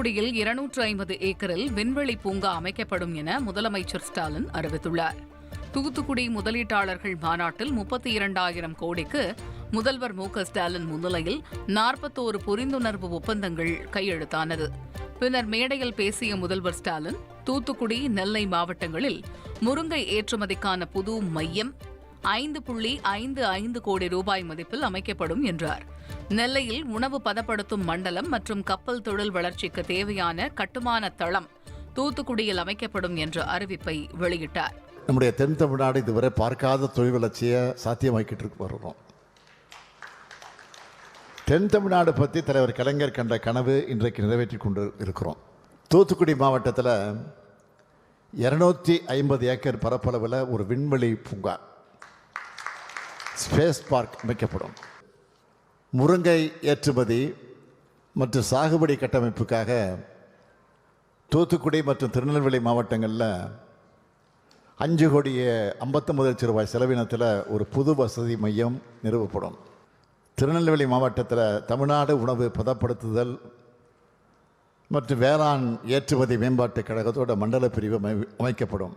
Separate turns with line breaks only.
தூத்துக்குடியில் இருநூற்று ஐம்பது ஏக்கரில் விண்வெளி பூங்கா அமைக்கப்படும் என முதலமைச்சர் ஸ்டாலின் அறிவித்துள்ளார். தூத்துக்குடி முதலீட்டாளர்கள் மாநாட்டில் முப்பத்தி இரண்டாயிரம் கோடிக்கு முதல்வர் மு க ஸ்டாலின் முன்னிலையில் நாற்பத்தோரு புரிந்துணர்வு ஒப்பந்தங்கள் கையெழுத்தானது. பின்னர் மேடையில் பேசிய முதல்வர் ஸ்டாலின் தூத்துக்குடி நெல்லை மாவட்டங்களில் முருங்கை ஏற்றுமதிக்கான புது மையம் ஐந்து புள்ளி ஐந்து ஐந்து கோடி ரூபாய் மதிப்பில் அமைக்கப்படும் என்றார். நெல்லையில் உணவு பதப்படுத்தும் மண்டலம் மற்றும் கப்பல் தொழில் வளர்ச்சிக்கு தேவையான கட்டுமான தளம் தூத்துக்குடியில் அமைக்கப்படும் என்ற அறிவிப்பை வெளியிட்டார்.
நம்முடைய தென் தமிழ்நாடு இதுவரை பார்க்காத தொழில் வளர்ச்சியை சாத்தியமாக்கிட்டு இருக்கு வருகிறோம். தென் தமிழ்நாடு பற்றி தலைவர் கலைஞர் கண்ட கனவு இன்றைக்கு நிறைவேற்றி கொண்டு இருக்கிறோம். தூத்துக்குடி மாவட்டத்தில் இரநூத்தி ஐம்பது ஏக்கர் பரப்பளவில் ஒரு விண்வெளி பூங்கா. ஸ்பேஸ் பார்க் அமைக்கப்படும். முருங்கை ஏற்றுமதி மற்றும் சாகுபடி கட்டமைப்புக்காக தூத்துக்குடி மற்றும் திருநெல்வேலி மாவட்டங்களில் அஞ்சு கோடியே ஐம்பத்தொம்பது லட்சம் ரூபாய் செலவினத்தில் ஒரு புது வசதி மையம் நிறுவப்படும். திருநெல்வேலி மாவட்டத்தில் தமிழ்நாடு உணவு பதப்படுத்துதல் மற்றும் வேளாண் ஏற்றுமதி மேம்பாட்டுக் கழகத்தோட மண்டல பிரிவு அமை- அமைக்கப்படும்.